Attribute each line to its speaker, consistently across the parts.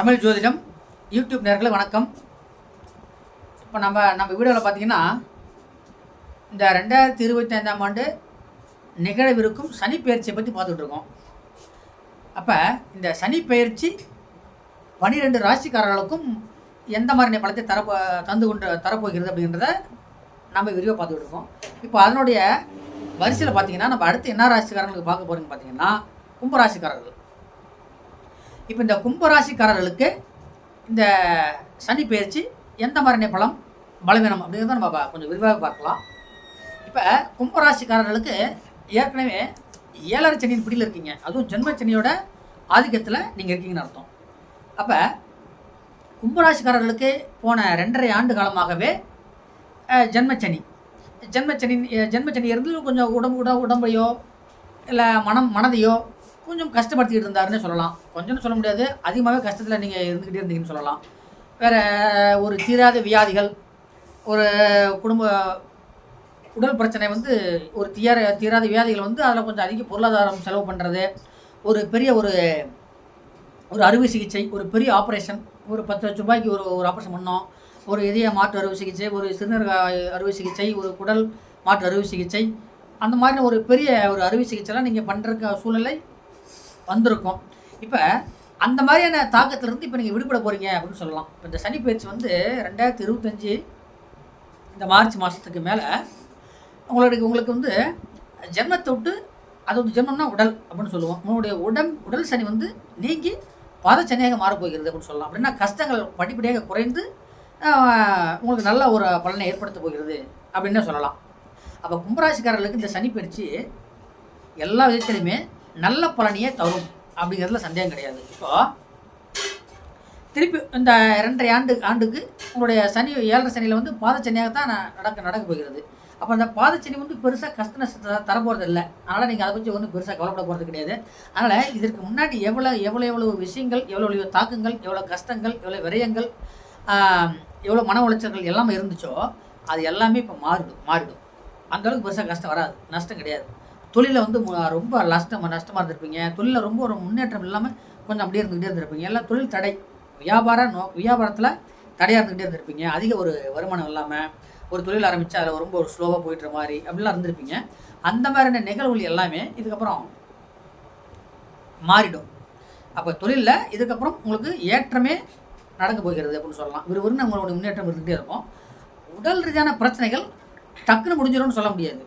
Speaker 1: தமிழ் ஜோதிடம் யூடியூப் நேர்களை வணக்கம். இப்போ நம்ம நம்ம வீடியோவில் பார்த்தீங்கன்னா இந்த ரெண்டாயிரத்தி இருபத்தி ஐந்தாம் ஆண்டு நிகழவிருக்கும் சனி பயிற்சியை பற்றி பார்த்துட்ருக்கோம் அப்போ இந்த சனி பயிற்சி பனிரெண்டு ராசிக்காரர்களுக்கும் எந்த மாதிரி பலத்தை தர தந்து கொண்டு தரப்போகிறது அப்படின்றத நம்ம விரிவாக பார்த்துக்கிட்டு இருக்கோம். இப்போ அதனுடைய வரிசையில் பார்த்தீங்கன்னா நம்ம அடுத்து என்ன ராசிக்காரங்களுக்கு பார்க்க போகிறோம்னு பார்த்தீங்கன்னா கும்பராசிக்காரர்கள். இப்போ இந்த கும்பராசிக்காரர்களுக்கு இந்த சனி பயிற்சி எந்த மாதிரி பலம் பலவீனம் அப்படிங்கிறத நம்ம கொஞ்சம் விரிவாக பார்க்கலாம். இப்போ கும்பராசிக்காரர்களுக்கு ஏற்கனவே ஏழரை சனியின் பிடியில் இருக்கீங்க. அதுவும் ஜென்மச்சனியோட ஆதிக்கத்தில் நீங்கள் இருக்கீங்கன்னு அர்த்தம். அப்போ கும்பராசிக்காரர்களுக்கு போன ரெண்டரை ஆண்டு காலமாகவே ஜென்மச்சனி ஜென்மச்சனி ஜென்மச்சனி இருந்து கொஞ்சம் உடம்பு உட உடம்பையோ இல்லை மனம் மனதையோ கொஞ்சம் கஷ்டப்படுத்திக்கிட்டு இருந்தாருன்னு சொல்லலாம். கொஞ்சம்னு சொல்ல முடியாது. அதிகமாகவே கஷ்டத்தில் நீங்கள் இருந்துக்கிட்டே இருந்தீங்கன்னு சொல்லலாம். வேறு ஒரு தீராத வியாதிகள் ஒரு குடும்ப உடல் பிரச்சனை வந்து ஒரு தீர தீராத வியாதிகள் வந்து அதில் கொஞ்சம் அதிக பொருளாதாரம் செலவு பண்ணுறது ஒரு பெரிய ஒரு ஒரு அறுவை சிகிச்சை ஒரு பெரிய ஆப்ரேஷன் ஒரு பத்து லட்ச ரூபாய்க்கு ஒரு ஒரு ஆப்ரேஷன் பண்ணோம். ஒரு இதய மாற்று அறுவை சிகிச்சை ஒரு சிறுநீரக அறுவை சிகிச்சை ஒரு குடல் மாற்று அறுவை சிகிச்சை. அந்த மாதிரி ஒரு பெரிய ஒரு அறுவை சிகிச்சைலாம் நீங்கள் பண்ணுறக்க சூழ்நிலை வந்திருக்கும். இப்போ அந்த மாதிரியான தாக்கத்திலிருந்து இப்போ நீங்கள் விடுபட போகிறீங்க அப்படின்னு சொல்லலாம். இப்போ இந்த சனி பயிற்சி வந்து ரெண்டாயிரத்தி இருபத்தஞ்சி இந்த மார்ச் மாதத்துக்கு மேலே உங்களுக்கு உங்களுக்கு வந்து ஜென்மத்தை விட்டு அது வந்து ஜென்மம்னா உடல் அப்படின்னு சொல்லுவோம். உங்களுடைய உடம் உடல் சனி வந்து நீங்கி பாத சனியாக மாறப்போகிறது அப்படின்னு சொல்லலாம். அப்படின்னா கஷ்டங்கள் படிப்படியாக குறைந்து உங்களுக்கு நல்ல ஒரு பலனை ஏற்படுத்த போகிறது அப்படின்னு சொல்லலாம். அப்போ கும்பராசிக்காரர்களுக்கு இந்த சனி பயிற்சி எல்லா விதத்திலையுமே நல்ல பலனையே தரும் அப்படிங்கிறதுல சந்தேகம் கிடையாது. இப்போ திருப்பி இந்த ரெண்டரை ஆண்டு ஆண்டுக்கு உங்களுடைய சனி ஏழரை சனியில் வந்து பாதச்சனியாக தான் நடக்க நடக்க போகிறது. அப்போ அந்த பாதச்சனி வந்து பெருசாக கஷ்ட தரப்போகிறது இல்லை. அதனால் நீங்கள் அதை பற்றி ஒன்றும் பெருசாக கவலைப்பட போகிறது கிடையாது. அதனால் இதற்கு முன்னாடி எவ்வளோ எவ்வளோ எவ்வளோ விஷயங்கள் எவ்வளோ எவ்வளோ தாக்கங்கள் எவ்வளோ கஷ்டங்கள் எவ்வளோ விரயங்கள் எவ்வளோ மன உளைச்சல்கள் எல்லாமே இருந்துச்சோ அது எல்லாமே இப்போ மாறிடும் மாறிடும். அந்தளவுக்கு பெருசாக கஷ்டம் வராது நஷ்டம் கிடையாது. தொழிலை வந்து ரொம்ப நஷ்டம் நஷ்டமாக இருந்திருப்பீங்க. தொழிலில் ரொம்ப ஒரு முன்னேற்றம் இல்லாமல் கொஞ்சம் அப்படியே இருந்துக்கிட்டே இருந்திருப்பீங்க. எல்லாம் தொழில் தடை வியாபார நோ வியாபாரத்தில் தடையாக இருந்துக்கிட்டே இருந்திருப்பீங்க. அதிக ஒரு வருமானம் இல்லாமல் ஒரு தொழில் ஆரம்பித்து அதில் ரொம்ப ஒரு ஸ்லோவாக போயிட்டுற மாதிரி அப்படிலாம் இருந்திருப்பீங்க. அந்த மாதிரியான நிகழ்வுகள் எல்லாமே இதுக்கப்புறம் மாறிடும். அப்போ தொழிலில் இதுக்கப்புறம் உங்களுக்கு ஏற்றமே நடக்க போகிறது அப்படின்னு சொல்லலாம். விறுவிறுன்னு உங்களுடைய முன்னேற்றம் இருந்துகிட்டே இருக்கும். உடல் ரீதியான பிரச்சனைகள் டக்குன்னு முடிஞ்சிடும்னு சொல்ல முடியாது.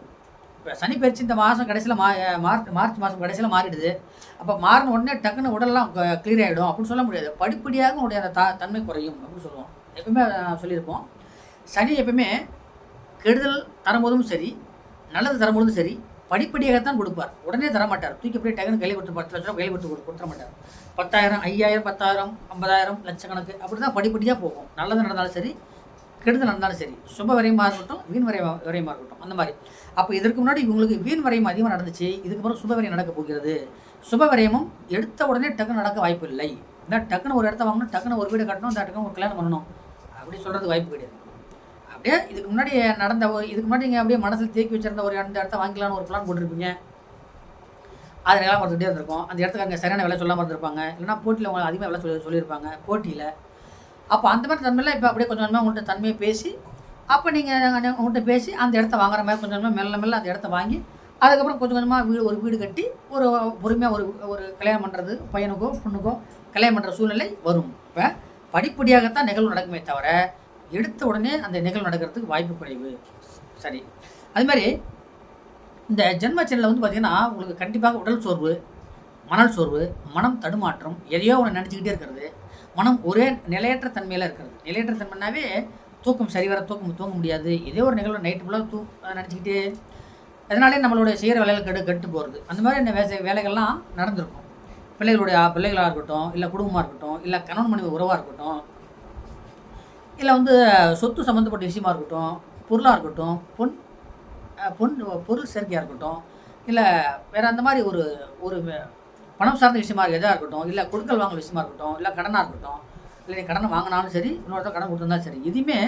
Speaker 1: சனி பயிற்சி இந்த மாதம் கடைசியில் மா மார்ச் மார்ச் மாதம் கடைசியில் மாறிடுது. அப்போ மாறின உடனே டக்குன்னு உடல்லாம் கிளியர் ஆகிடும் அப்படின்னு சொல்ல முடியாது. படிப்படியாக உடைய அந்த தா தன்மை குறையும் அப்படின்னு சொல்லுவோம். எப்பவுமே சொல்லியிருப்போம். சனி எப்பவுமே கெடுதல் தரும்போதும் சரி நல்லது தரும்போதும் சரி படிப்படியாகத்தான் கொடுப்பார். உடனே தரமாட்டார். தூக்கி அப்படியே டக்குன்னு கையில் கொடுத்து பத்து லட்சம் கையில் கொடுத்து கொடு- கொடுத்துட மாட்டார். பத்தாயிரம் ஐயாயிரம் பத்தாயிரம் ஐம்பதாயிரம் லட்சக்கணக்கு அப்படி தான் படிப்படியாக போகும். நல்லது நடந்தாலும் சரி கெடுதல் நடந்தாலும் சரி சுப விரயமாக இருக்கட்டும் வீண் வரை விரயமாக இருக்கட்டும் அந்த மாதிரி. அப்போ இதற்கு முன்னாடி இவங்களுக்கு வீண் விரயம் அதிகமாக நடந்துச்சு இதுக்கப்புறம் சுப விரயம் நடக்க போகிறது. சுப விரயமும் எடுத்த உடனே டக்குன்னு நடக்க வாய்ப்பு இல்லை. இந்த டக்குன்னு ஒரு இடத்த வாங்கணும் டக்குன்னு ஒரு வீடு கட்டணும் இந்த டக்குன்னு ஒரு கல்யாணம் பண்ணணும். அப்படி சொல்கிறது வாய்ப்பு கிடையாது. அப்படியே இதுக்கு முன்னாடி நடந்த இதுக்கு முன்னாடி நீங்கள் அப்படியே மனசில் தேக்கி வச்சிருந்த ஒரு அந்த இடத்த வாங்கிக்கலாம்னு ஒரு பிளான் போட்டிருப்பீங்க. அது நிலம் பார்த்துக்கிட்டே இருந்திருக்கும். அந்த இடத்துக்கு சரியான விலை சொல்லாமல் இருந்திருப்பாங்க. இல்லைன்னா போட்டியில் அவங்க அதிகமாக விலை சொல்லி சொல்லியிருப்பாங்க. போட்டியில் அப்போ அந்த மாதிரி தன்மையில் இப்போ அப்படியே கொஞ்சம் கொஞ்சமாக உங்கள்கிட்ட தன்மையை பேசி அப்போ நீங்கள் உங்கள்கிட்ட பேசி அந்த இடத்த வாங்குற மாதிரி கொஞ்சம் கொஞ்சமாக மெல்ல மெல்ல அந்த இடத்த வாங்கி அதுக்கப்புறம் கொஞ்சம் கொஞ்சமாக வீடு ஒரு வீடு கட்டி ஒரு பொறுமையாக ஒரு ஒரு கல்யாணம் பண்ணுறது பையனுக்கோ பொண்ணுக்கோ கல்யாணம் பண்ணுற சூழ்நிலை வரும். இப்போ படிப்படியாகத்தான் நிகழ்வு நடக்குமே தவிர எடுத்த உடனே அந்த நிகழ்வு நடக்கிறதுக்கு வாய்ப்பு குறைவு. சரி. அது மாதிரி இந்த ஜென்மச்சனில் வந்து பார்த்திங்கன்னா உங்களுக்கு கண்டிப்பாக உடல் சோர்வு மணல் சோர்வு மனம் தடுமாற்றம் எதையோ ஒன்று நினச்சிக்கிட்டே இருக்கிறது. மனம் ஒரே நிலையற்ற தன்மையில் இருக்கிறது. நிலையற்ற தன்மைனாவே தூக்கம் சரிவர தூக்கம் தூங்க முடியாது. இதே ஒரு நிகழ்வு நைட்டு ஃபுல்லாக தூ நினச்சிக்கிட்டு அதனாலே நம்மளுடைய செய்கிற வேலைகள் கெட்டு கெட்டு போகிறது அந்த மாதிரி இந்த வேலை வேலைகள்லாம் நடந்திருக்கும். பிள்ளைகளுடைய பிள்ளைகளாக இருக்கட்டும் இல்லை குடும்பமாக இருக்கட்டும் இல்லை கணவன் மனைவி உறவாக இருக்கட்டும் இல்லை வந்து சொத்து சம்மந்தப்பட்ட விஷயமா இருக்கட்டும் பொருளாக இருக்கட்டும் பொன் பொன் பொருள் சேர்க்கையாக இருக்கட்டும் இல்லை வேறு அந்த மாதிரி ஒரு ஒரு பணம் சார்ந்த விஷயமா எதாக இருக்கட்டும் இல்லை கொடுக்கல் வாங்கல் விஷயமா இருக்கட்டும் இல்லை கடனாக இருக்கட்டும் இல்லை நீ கடனை வாங்கினாலும் சரி இன்னொருத்தர் கடன் கொடுத்துருந்தாலும் சரி எதுவுமே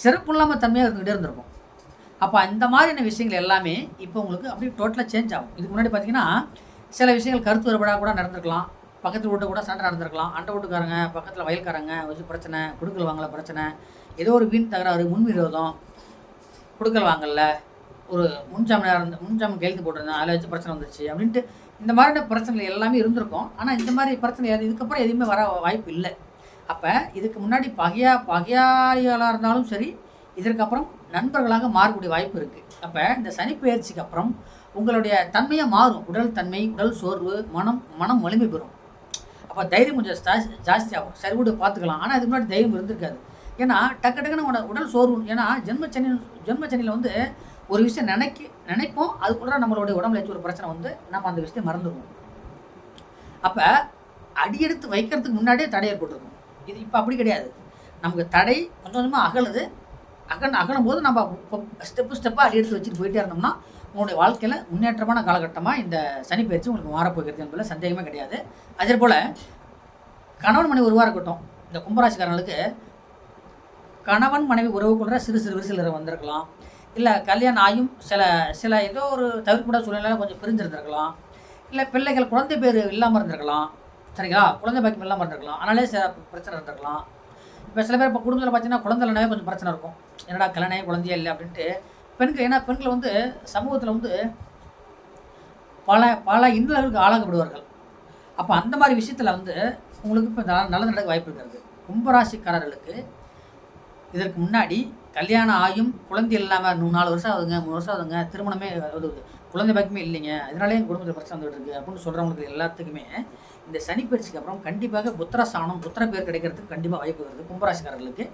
Speaker 1: சிறப்பு இல்லாமல் தன்மையாக இருந்துகிட்டே இருந்திருக்கும். அப்போ அந்த மாதிரியான விஷயங்கள் எல்லாமே இப்போ உங்களுக்கு அப்படியே டோட்டலாக சேஞ்ச் ஆகும். இதுக்கு முன்னாடி பார்த்தீங்கன்னா சில விஷயங்கள் கருத்து வேறுபாடாக கூட நடந்திருக்கலாம். பக்கத்து வீட்டு கூட சண்டை நடந்திருக்கலாம். அண்டை வீட்டுக்காரங்க பக்கத்தில் வயல்காரங்க வச்சு பிரச்சனை குடுக்கல் வாங்கல பிரச்சனை ஏதோ ஒரு வீண் தகராறு முன் விரோதம் குடுக்கல் வாங்கல ஒரு முன்ஜாமீனாக இருந்து முன்ஜாமீன் கையெழுத்து போட்டிருந்தேன் அதில் வச்சு பிரச்சனை வந்துருச்சு அப்படின்ட்டு இந்த மாதிரியான பிரச்சனைகள் எல்லாமே இருந்திருக்கும். ஆனால் இந்த மாதிரி பிரச்சனை இதுக்கப்புறம் எதுவுமே வர வாய்ப்பு இல்லை. அப்போ இதுக்கு முன்னாடி பகையா பகையாளிகளாக இருந்தாலும் சரி இதற்கப்புறம் நண்பர்களாக மாறக்கூடிய வாய்ப்பு இருக்குது அப்போ இந்த சனிப்பெயர்ச்சிக்கு அப்புறம் உங்களுடைய தன்மையாக மாறும். உடல் தன்மை உடல் சோர்வு மனம் மனம் வலிமை பெறும். அப்போ தைரியம் கொஞ்சம் ஜாஸ்தியாகும் சரி விடு பார்த்துக்கலாம். ஆனால் இதுக்கு முன்னாடி தைரியம் இருந்திருக்காது. ஏன்னா டக்கு டக்குன்னு உட- உடல் சோர்வு ஏன்னா ஜென்மச்சனி ஜென்மச்சனியில் வந்து ஒரு விஷயம் நினைக்க நினைப்போம். அதுக்குள்ள நம்மளுடைய உடம்புல ஏதாச்சும் ஒரு பிரச்சனை வந்து நம்ம அந்த விஷயத்தை மறந்துடுவோம். அப்போ அடியெடுத்து வைக்கிறதுக்கு முன்னாடியே தடை ஏற்பட்டுருக்கும். இது இப்போ அப்படி கிடையாது. நமக்கு தடை கொஞ்சம் கொஞ்சமாக அகலுது. அகன் அகலும் போது நம்ம ஸ்டெப்பு ஸ்டெப்பாக அடி எடுத்து வச்சுட்டு போயிட்டே இருந்தோம்னா உங்களுடைய வாழ்க்கையில் முன்னேற்றமான காலகட்டமாக இந்த சனி பயிற்சி உங்களுக்கு மாறப்போகிறது என்பதில் சந்தேகமே கிடையாது. அதே போல் கணவன் மனைவி உருவாக இருக்கட்டும் இந்த கும்பராசிக்காரங்களுக்கு கணவன் மனைவி உறவு கொள்கிற சிறு சிறு விரிசல் வந்திருக்கலாம். இல்லை கல்யாணம் ஆகியும் சில சில ஏதோ ஒரு தவிர்க்கப்பட சூழ்நிலை கொஞ்சம் பிரிஞ்சிருந்திருக்கலாம். இல்லை பிள்ளைகள் குழந்தை பேர் இல்லாமல் இருந்திருக்கலாம். சரிங்களா? குழந்தை பாக்கியம் இல்லாமல் இருந்திருக்கலாம். அதனாலே சில பிரச்சனை இருந்திருக்கலாம். இப்போ சில பேர் இப்போ குடும்பத்தில் பார்த்தீங்கன்னா குழந்தை கொஞ்சம் பிரச்சனை இருக்கும். என்னடா கல்யாணம் குழந்தையே இல்லை அப்படின்ட்டு. பெண்கள் ஏன்னா பெண்கள் வந்து சமூகத்தில் வந்து பல பல இன்னல்களுக்கு ஆளாகப்படுவார்கள் அப்போ அந்த மாதிரி விஷயத்தில் வந்து உங்களுக்கு இப்போ நல்லது நடக்க வாய்ப்பு இருக்கிறது. கும்பராசிக்காரர்களுக்கு இதற்கு முன்னாடி கல்யாணம் ஆயும் குழந்தை இல்லாமல் மூணு நாலு வருஷம் ஆகுதுங்க மூணு வருஷம் ஆகுதுங்க. திருமணமே அது குழந்தை பாக்கியமே இல்லைங்க. அதனாலே என் குடும்பத்தில் பிரச்சனை வந்துட்டு இருக்கு அப்படின்னு சொல்கிறவங்களுக்கு எல்லாத்துக்குமே இந்த சனி பயிற்சிக்கு அப்புறம் கண்டிப்பாக புத்திரஸ்தானம் புத்திர பேர் கிடைக்கிறதுக்கு கண்டிப்பாக வாய்ப்பு வருது கும்பராசிக்காரர்களுக்கு.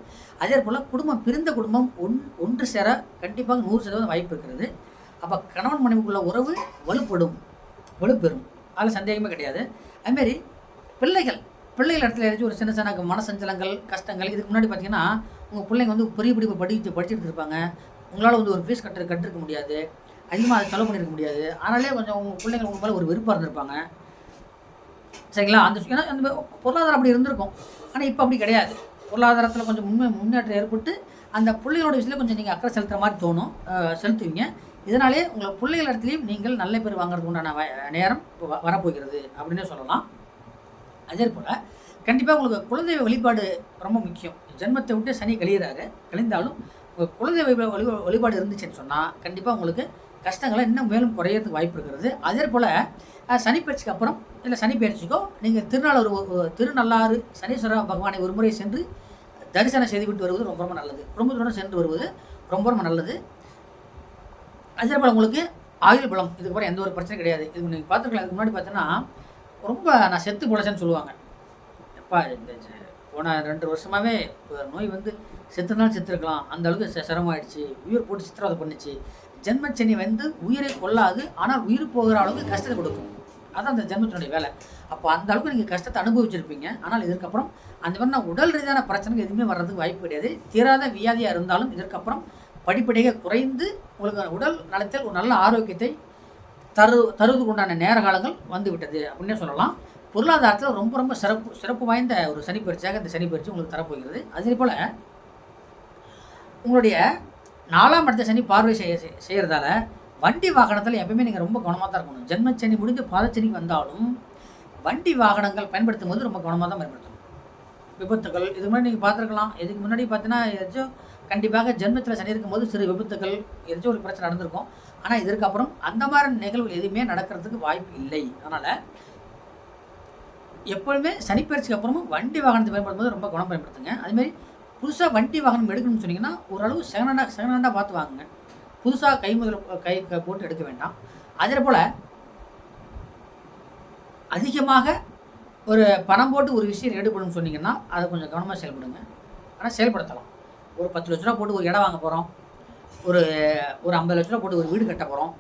Speaker 1: அதே போல் குடும்பம் பிரிந்த குடும்பம் ஒன் ஒன்று சேர கண்டிப்பாக நூறு சதவீதம் வாய்ப்பு இருக்கிறது அப்போ கணவன் மனைவிக்குள்ள உறவு வலுப்படும் வலுப்பெறும். அதில் சந்தேகமே கிடையாது. அதுமாரி பிள்ளைகள் பிள்ளைகள் இடத்துல ஏதாச்சும் ஒரு சின்ன சின்ன மனசஞ்சலங்கள் கஷ்டங்கள் இதுக்கு முன்னாடி பார்த்தீங்கன்னா உங்கள் பிள்ளைங்க வந்து பெரிய படிப்பு படித்து படிச்சுட்டு இருப்பாங்க உங்களால் வந்து ஒரு ஃபீஸ் கட்டு கட்டிருக்க முடியாது. அதிகமாக அதை செலவு பண்ணியிருக்க முடியாது. அதனாலே கொஞ்சம் உங்கள் பிள்ளைங்க உங்கள் மேலே ஒரு விருப்பம் இருந்திருப்பாங்க. சரிங்களா? அந்த ஏன்னா அந்த பொருளாதாரம் அப்படி இருந்திருக்கும். ஆனால் இப்போ அப்படி கிடையாது. பொருளாதாரத்தில் கொஞ்சம் முன்னே முன்னேற்றம் ஏற்பட்டு அந்த பிள்ளைகளோட விஷயத்தில் கொஞ்சம் நீங்கள் அக்கறை செலுத்துகிற மாதிரி தோணும். செலுத்துவீங்க. இதனாலே உங்களை பிள்ளைகள் இடத்துலையும் நீங்கள் நல்ல பேர் வாங்குறதுக்கு உண்டான வ- நேரம் வ- வரப்போகிறது அப்படின்னே சொல்லலாம். அதே போல் கண்டிப்பாக உங்களுக்கு குலதெய்வ வழிபாடு ரொம்ப முக்கியம். ஜென்மத்தை விட்டு சனி கழியிறாரு. கழிந்தாலும் உங்கள் குலதெய்வ வழி வழிபாடு இருந்துச்சுன்னு சொன்னால் கண்டிப்பாக உங்களுக்கு கஷ்டங்களை இன்னும் மேலும் குறையிறதுக்கு வாய்ப்பு இருக்கிறது. அதே போல் சனிப்பயிற்சிக்கு அப்புறம் இல்லை சனிப்பயிற்சிக்கோ நீங்கள் திருநாளூர் திருநள்ளாறு சனீஸ்வர பகவானை ஒரு முறை சென்று தரிசனம் செய்துவிட்டு வருவது ரொம்ப ரொம்ப நல்லது. குடும்பத்துடன் சென்று வருவது ரொம்ப ரொம்ப நல்லது. அதே போல் உங்களுக்கு ஆயுள் பலம் இதுக்கப்புறம் எந்த ஒரு பிரச்சனையும் கிடையாது. இது நீங்கள் பார்த்துருக்கலாம் இதுக்கு முன்னாடி பார்த்தீங்கன்னா ரொம்ப நான் செத்து பொழைச்சேன்னு சொல்லுவாங்க. அப்பா இந்த போன ரெண்டு வருஷமாகவே நோய் வந்து செத்துனாலும் செத்துருக்கலாம். அந்த அளவுக்கு ச- சிரமமாயிடுச்சு. உயிர் போட்டு சித்திரவதை பண்ணுச்சு. ஜென்மச்சனி வந்து உயிரை கொல்லாது ஆனால் உயிர் போகிற அளவுக்கு கஷ்டத்தை கொடுக்கும். அதான் அந்த ஜென்மத்தினுடைய வேலை. அப்போ அந்த அளவுக்கு நீங்கள் கஷ்டத்தை அனுபவிச்சிருப்பீங்க. ஆனால் இதற்கப்புறம் அந்த மாதிரி நான் உடல் ரீதியான பிரச்சனைகள் எதுவுமே வர்றதுக்கு வாய்ப்பு கிடையாது. தீராத வியாதியாக இருந்தாலும் இதற்கப்புறம் படிப்படியாக குறைந்து உங்களுக்கு உடல் நலத்தில் ஒரு நல்ல ஆரோக்கியத்தை தரு தருவதுக்கு உண்டான நேர காலங்கள் வந்து விட்டது அப்படின்னே சொல்லலாம். பொருளாதாரத்தில் ரொம்ப ரொம்ப சிறப்பு சிறப்பு வாய்ந்த ஒரு சனி பயிற்சியாக இந்த சனி பயிற்சி உங்களுக்கு தரப்போகிறது. அதே போல் உங்களுடைய நாலாம் இடத்த சனி பார்வை செய்ய செய்- வண்டி வாகனத்தில் எப்பயுமே நீங்கள் ரொம்ப கவனமாக தான் இருக்கணும். ஜென்மச்சனி முடிந்து பாதச்சனி வந்தாலும் வண்டி வாகனங்கள் பயன்படுத்தும் போது ரொம்ப கவனமாக தான் பயன்படுத்தணும். விபத்துகள் இது மாதிரி நீங்கள் பார்த்துருக்கலாம். இதுக்கு முன்னாடி பார்த்தீங்கன்னா ஏதாச்சும் கண்டிப்பாக ஜென்மத்தில் சனி இருக்கும்போது சிறு விபத்துகள் ஏதாச்சும் ஒரு பிரச்சனை நடந்திருக்கும். ஆனால் இதற்கப்புறம் அந்த மாதிரி நிகழ்வுகள் எதுவுமே நடக்கிறதுக்கு வாய்ப்பு இல்லை. அதனால் எப்பொழுதுமே சனிப்பயிற்சிக்கு அப்புறமும் வண்டி வாகனத்தை பயன்படுத்தும் போது ரொம்ப கவனம் பயன்படுத்துங்க. அதுமாரி புதுசாக வண்டி வாகனம் எடுக்கணும்னு சொன்னீங்கன்னா ஓரளவு செகண்ட் ஹேண்டாக செகண்ட் ஹேண்டாக பார்த்து வாங்குங்க. புதுசாக கை முதல் கை போட்டு எடுக்க வேண்டாம். அதே போல் அதிகமாக ஒரு பணம் போட்டு ஒரு விஷயம் ஈடுபடணும்னு சொன்னீங்கன்னா அதை கொஞ்சம் கவனமாக செயல்படுங்க. ஆனால் செயல்படுத்தலாம். ஒரு பத்து லட்ச ரூபா போட்டு ஒரு இடம் வாங்க போகிறோம் ஒரு ஒரு ஐம்பது லட்ச ரூபா போட்டு ஒரு வீடு கட்ட போகிறோம்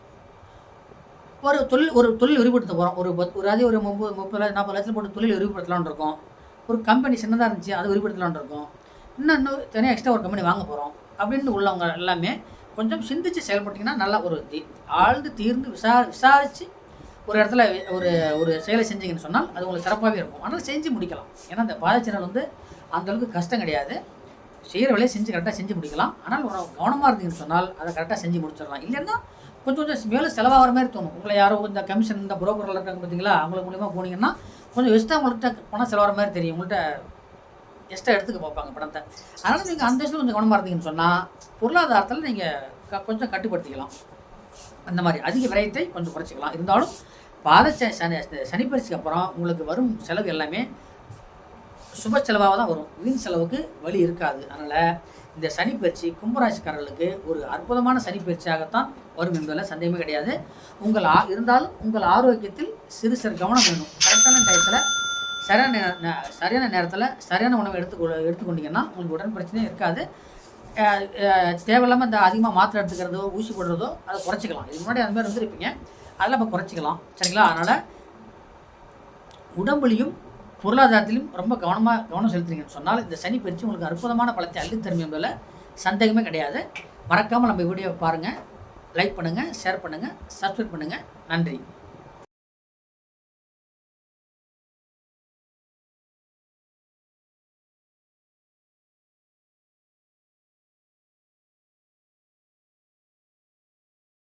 Speaker 1: ஒரு தொழில் ஒரு தொழில் விரிவுபடுத்த போகிறோம் ஒரு பத் ஒரு அதே ஒரு முப்பது முப்பது நாற்பது லட்சம் போட்டு தொழில் விரிவுபடுத்தலான் இருக்கோம். ஒரு கம்பெனி சின்னதாக இருந்துச்சு அதை விரிவுபடுத்தலான் இருக்கோம். இன்னும் இன்னும் தனியாக எக்ஸ்ட்ரா ஒரு கம்பெனி வாங்க போகிறோம் அப்படின்னு உள்ளவங்க எல்லாமே கொஞ்சம் சிந்திச்சு செயல்பட்டிங்கன்னா நல்லா ஒரு தி- ஆழ்ந்து தீர்ந்து விசா விசாரித்து ஒரு இடத்துல ஒரு ஒரு செயலை செஞ்சீங்கன்னு சொன்னால் அது உங்களுக்கு சிறப்பாகவே இருக்கும். ஆனால் செஞ்சு முடிக்கலாம். ஏன்னா அந்த பாதச்சனல் வந்து அந்த அளவுக்கு கஷ்டம் கிடையாது. செய்கிற வேலையை செஞ்சு கரெக்டாக செஞ்சு முடிக்கலாம். ஆனால் கவனமாக இருந்தீங்கன்னு சொன்னால் அதை கரெக்டாக செஞ்சு முடிச்சிடலாம். இல்லைன்னா கொஞ்சம் கொஞ்சம் மேலே செலவாகிற மாதிரி தோணும். உங்களை யாரோ இந்த கமிஷன் இந்த புரோக்கரில் இருக்காங்க பார்த்தீங்களா? அவங்களுக்கு மூலியமாக போனீங்கன்னா கொஞ்சம் எக்ஸ்ட்ரா உங்கள்கிட்ட பணம் செலவாகிற மாதிரி தெரியும். உங்கள்கிட்ட எக்ஸ்ட்ரா எடுத்துக்க பார்ப்பாங்க பணத்தை. அதனால் நீங்கள் அந்த விஷயத்தில் கொஞ்சம் கவனமாக இருந்தீங்கன்னு சொன்னால் பொருளாதாரத்தில் நீங்கள் கொஞ்சம் கட்டுப்படுத்திக்கலாம். அந்த மாதிரி அதிக விரயத்தை கொஞ்சம் குறைச்சிக்கலாம். இருந்தாலும் பாத சனி சனிப்பரிசுக்கு அப்புறம் உங்களுக்கு வரும் செலவு எல்லாமே சுப செலவாக தான் வரும். வீண் செலவுக்கு வழி இருக்காது. அதனால் இந்த சனிப்பயிற்சி கும்பராசிக்காரர்களுக்கு ஒரு அற்புதமான சனிப்பயிற்சியாகத்தான் வரும் என்பதில் சந்தேகமே கிடையாது. உங்கள் ஆ இருந்தாலும் உங்கள் ஆரோக்கியத்தில் சிறு சிறு கவனம் வேணும். கரெக்டான டயத்தில் சரியான சரியான நேரத்தில் சரியான உணவை எடுத்து எடுத்துக்கொண்டீங்கன்னா உங்களுக்கு உடன் பிரச்சனையும் இருக்காது. தேவையில்லாமல் இந்த அதிகமாக மாத்திரை எடுத்துக்கிறதோ ஊசி போடுறதோ அதை குறைச்சிக்கலாம். இதுக்கு முன்னாடி அந்த மாதிரி வந்துருப்பீங்க. அதெல்லாம் இப்போ குறைச்சிக்கலாம். சரிங்களா? அதனால் உடம்புலையும் பொருளாதாரத்திலும் ரொம்ப கவனமாக கவனம் செலுத்துறீங்கன்னு சொன்னால் இந்த சனி பயிற்சி உங்களுக்கு அற்புதமான பலத்தை அள்ளித்தரும் என்பதில் சந்தேகமே கிடையாது. மறக்காமல் நம்ம வீடியோவை பாருங்கள் லைக் பண்ணுங்கள் ஷேர் பண்ணுங்கள் சப்ஸ்கிரைப் பண்ணுங்கள் நன்றி.